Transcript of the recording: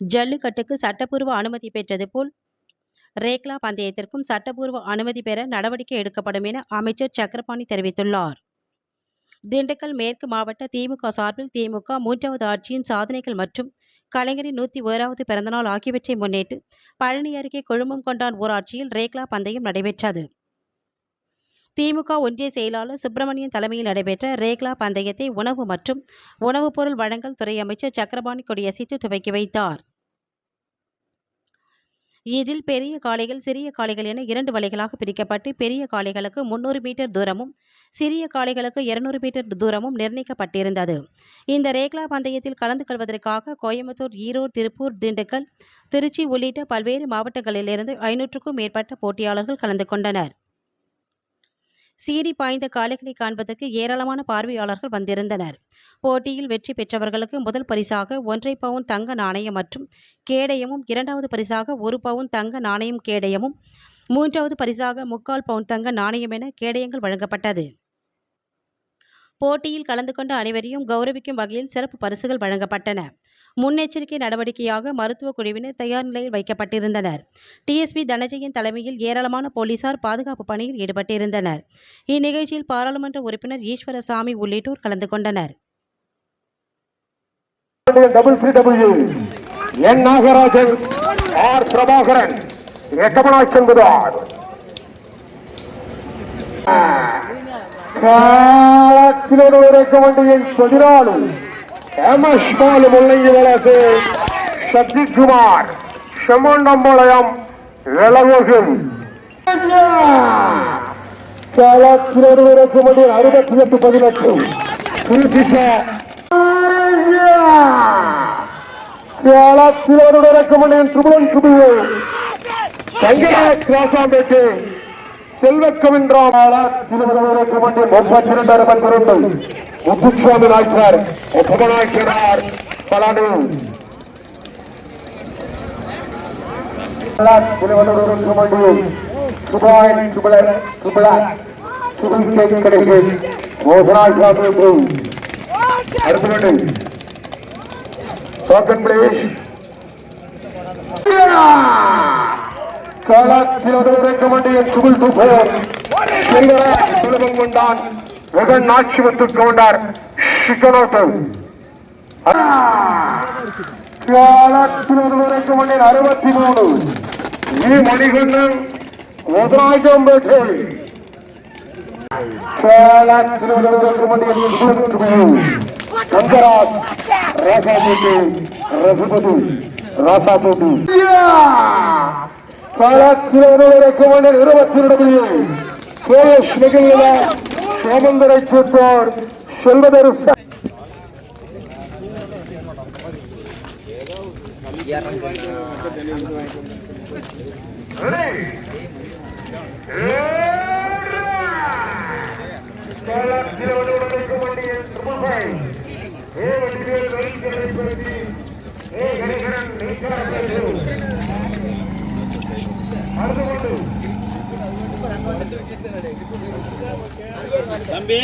ஜல்லிக்கட்டுக்கு சட்டப்பூர்வ அனுமதி பெற்றது போல் ரேக்லா பந்தயத்திற்கும் சட்டப்பூர்வ அனுமதி பெற நடவடிக்கை எடுக்கப்படும் என அமைச்சர் சக்கரபாணி தெரிவித்துள்ளார். திண்டுக்கல் மேற்கு மாவட்ட திமுக சார்பில் திமுக மூன்றாவது ஆட்சியின் சாதனைகள் மற்றும் கலைஞரின் நூற்றி ஓராவது பிறந்தநாள் ஆகியவற்றை முன்னிட்டு பழனி அருகே கொழுமம் கொண்டான் ஊராட்சியில் ரேக்லா பந்தயம் நடைபெற்றது. திமுக ஒன்றிய செயலாளர் சுப்பிரமணியன் தலைமையில் நடைபெற்ற ரேக்லா பந்தயத்தை உணவு மற்றும் உணவுப் பொருள் வழங்கல் துறை அமைச்சர் சக்கரபாணி கொடியசைத்து துவக்கி வைத்தார். இதில் பெரிய காளைகள் சிறிய காளைகள் என இரண்டு வலைகளாக பிரிக்கப்பட்டு பெரிய காளைகளுக்கு முன்னூறு மீட்டர் தூரமும் சிறிய காளைகளுக்கு இருநூறு மீட்டர் தூரமும் நிர்ணயிக்கப்பட்டிருந்தது. இந்த ரேக்லா பந்தயத்தில் கலந்து கொள்வதற்காக கோயம்புத்தூர் ஈரோடு திருப்பூர் திண்டுக்கல் திருச்சி உள்ளிட்ட பல்வேறு மாவட்டங்களிலிருந்து ஐநூற்றுக்கும் மேற்பட்ட போட்டியாளர்கள் கலந்து கொண்டனர். சீறி பாய்ந்த காளைகளை காண்பதற்கு ஏராளமான பார்வையாளர்கள் வந்திருந்தனர். போட்டியில் வெற்றி பெற்றவர்களுக்கு முதல் பரிசாக ஒன்றை பவுன் தங்க நாணயம் மற்றும் கேடயமும் இரண்டாவது பரிசாக ஒரு பவுன் தங்க நாணயம் கேடயமும் மூன்றாவது பரிசாக முக்கால் பவுன் தங்க நாணயம் என கேடயங்கள் வழங்கப்பட்டது. போட்டியில் கலந்து கொண்ட அனைவரையும் கௌரவிக்கும் வகையில் சிறப்பு பரிசுகள் வழங்கப்பட்டன. முன்னெச்சரிக்கை நடவடிக்கையாக மருத்துவ குழுவினர் தயார் நிலையில் வைக்கப்பட்டிருந்தனர். டிஎஸ்பி தனஜயன் தலைமையில் ஏராளமான போலீசார் பாதுகாப்பு பணியில் ஈடுபட்டிருந்தனர். இந்நிகழ்ச்சியில் பாராளுமன்ற உறுப்பினர் ஈஸ்வரசாமி உள்ளிட்டோர் கலந்து கொண்டனர். W N Nagarajan R. Prabhakaran. S Balu முள்ளங்கி வளர்த்து சத்யகுமார் செம்மண்டம்பாளையம் இளவகன் அறுபத்தி எட்டு பதினெட்டு. குறிப்பிட்ட காலாட்சியருடன் சுபலன் சுபியை சங்கராஜ் ராசாம்பேட்டை செல்வக்கவின்றாம் முப்பத்தி ரெண்டு அறுபத்தி ரெண்டு முத்துசுவாமி நாய்க்கார் உபநாய்க்கிறார் பலாடு சுபாயன் சுபலர் சுபலா சுபிக்கை கிடைக்கு மோகனாய் சாமி அடுத்த டோக்கன் பிளேஸ் காலாட்சியன் சுகுல் துபோர் சுலபம் கொண்டான் வெகன் நாட்சிமத்து கவுண்டார் சிக்கனோட்டம் காலாட்சியன் அறுபத்தி மூணு ஈ மணிகண்டன் முதலாஜம் பேட்டை கங்கராஜ் ராசாபேட்டி ரகுபதி ராசாபேட்டி காலாட்சியர் இருபத்தி ரெண்டு சுரேஷ் மிகுந்த சோமந்தரை கூட்டோர் செல்வதரு தம்பி.